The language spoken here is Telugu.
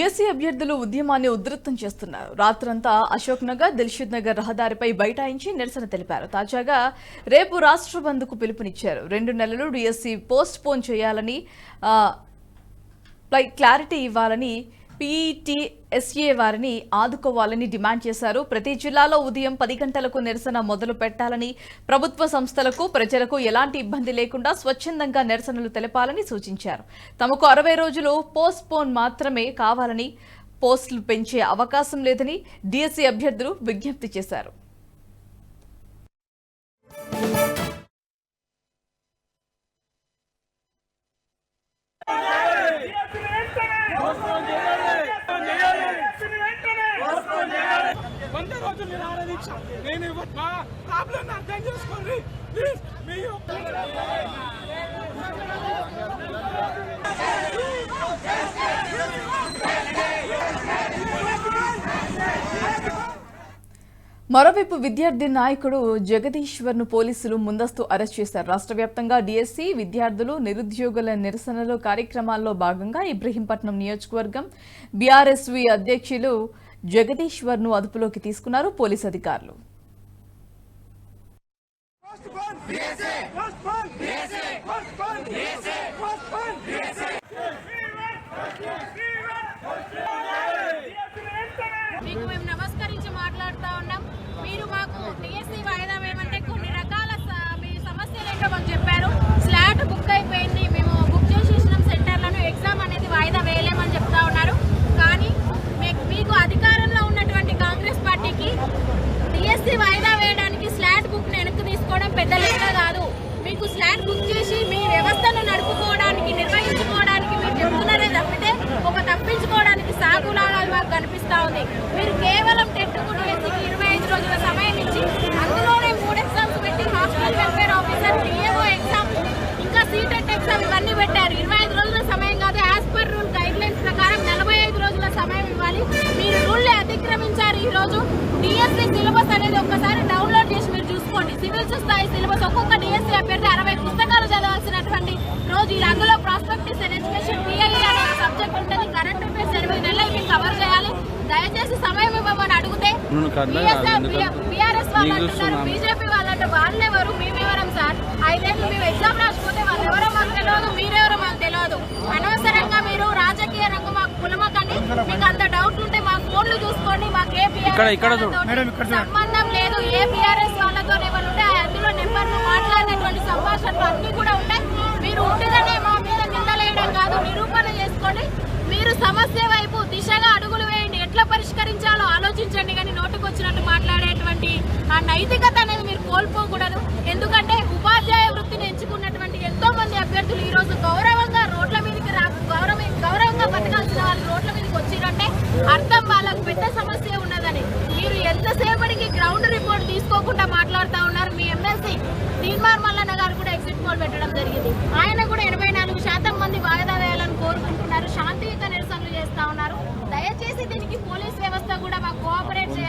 బీఎస్సీ అభ్యర్థులు ఉద్యమాన్ని ఉధృతం చేస్తున్నారు. రాత్రంతా అశోక్ నగర్ దిల్షిద్ నగర్ రహదారిపై బైఠాయించి నిరసన తెలిపారు. తాజాగా రేపు రాష్ట్ర బంద్కు పిలుపునిచ్చారు. రెండు నెలలు డిఎస్సీ పోస్ట్ పోన్ చేయాలని పై క్లారిటీ ఇవ్వాలని పీఈటీ ఎస్ఏ వారిని ఆదుకోవాలని డిమాండ్ చేశారు. ప్రతి జిల్లాలో ఉదయం పది గంటలకు నిరసన మొదలు పెట్టాలని ప్రభుత్వ సంస్థలకు ప్రజలకు ఎలాంటి ఇబ్బంది లేకుండా స్వచ్ఛందంగా నిరసనలు తెలపాలని సూచించారు. తమకు అరవై రోజులు పోస్ట్ పోన్ మాత్రమే కావాలని పోస్టులు పెంచే అవకాశం లేదని డిఎస్సీ అభ్యర్థులు విజ్ఞప్తి చేశారు. వంద రోజులు నిరాహార దీక్ష నేను మా ప్రాబ్లం అర్థం చేసుకోండి. ప్లీజ్ మీ మరోవైపు విద్యార్థి నాయకుడు జగదీశ్వర్ను పోలీసులు ముందస్తు అరెస్ట్ చేశారు. రాష్ట్ర వ్యాప్తంగా డిఎస్సి విద్యార్థులు నిరుద్యోగుల నిరసనలు కార్యక్రమాల్లో భాగంగా ఇబ్రహీంపట్నం నియోజకవర్గం బీఆర్ఎస్వి అధ్యక్షులు జగదీశ్వర్ను అదుపులోకి తీసుకున్నారు పోలీసు అధికారులు. మీకు మేము నమస్కరించి మాట్లాడుతా ఉన్నాం. మీరు మాకు టీఎస్సీ వాయిదా వేయమంటే కొన్ని రకాల మీ సమస్యలు ఏంటో మాకు చెప్పారు సాగులాగా కనిపిస్తా ఉంది. మీరు కేవలం టెట్ టీఎస్సీకి ఇరవై ఐదు రోజుల సమయం ఇచ్చి అందులోనే మూడు ఎగ్జామ్స్ పెట్టి hostel welfare officer DAO exam ఇంకా సీటెట్ ఎగ్జామ్ ఇవన్నీ పెట్టారు. ఇరవై ఐదు రోజుల సమయం కాదు as per rule guidelines ప్రకారం నలభై ఐదు రోజుల సమయం ఇవ్వాలి. మీరు రూల్ అతిక్రమించారు ఈ రోజు. డిఎస్సీ సిలబస్ అనేది ఒక్కసారి డౌన్లోడ్ చేసి మీరు చూసుకోండి. సివిల్స్ స్థాయి సిలబస్ ఒక్కొక్క డిఎస్సీ అభ్యర్థి అరవై దయచేసి సమయం ఇవ్వమని అడిగితే బీఆర్ఎస్ వాళ్ళు అంటున్నారు. బీజేపీ వాళ్ళు అంటే వాళ్ళెవరు? మేమెవరం సార్? ఐదేళ్ళు మేము ఎగ్జామ్ రాసిపోతే వాళ్ళు ఎవరో మాకు తెలియదు మీరెవరో మాకు తెలియదు అనవసరంగా మీరు రాజకీయ రంగు మాకు కులమకండి. మీకు అంత డౌట్ ఉంటే మా ఫోన్లు చూసుకోండి మాకు ఏ సంబంధం లేదు. ఏ బీఆర్ఎస్ వచ్చినట్టు మాట్లాడేటువంటి ఆ నైతికత అనేది మీరు కోల్పోకూడదు. ఎందుకంటే ఉపాధ్యాయ వృత్తిని ఎంచుకున్నటువంటి ఎంతో మంది అభ్యర్థులు ఈ రోజు గౌరవంగా రోడ్ల మీదకి రా గౌరవ గౌరవంగా బతకాల్సిన వాళ్ళు రోడ్ల మీదకి వచ్చిరంటే అర్థం వాళ్ళకు పెద్ద సమస్య ఉన్నదని. మీరు ఎంతసేపటికి గ్రౌండ్ రిపోర్ట్ తీసుకోకుండా మాట్లాడుతూ ఉన్నారు. మీ ఎమ్మెల్సీ తీన్మార్ మల్లన్న గారు కూడా ఎగ్జిట్ పోల్ పెట్టడం జరిగింది. ఆయన కూడా ఎనభై నాలుగు శాతం మంది వాయిదా వేయాలని కోరుకుంటున్నారు. శాంతియుత నిరసనలు చేస్తా ఉన్నారు. దయచేసి దీనికి పోలీస్ వ్యవస్థ కూడా మాకు కోఆపరేట్ చేయాలి.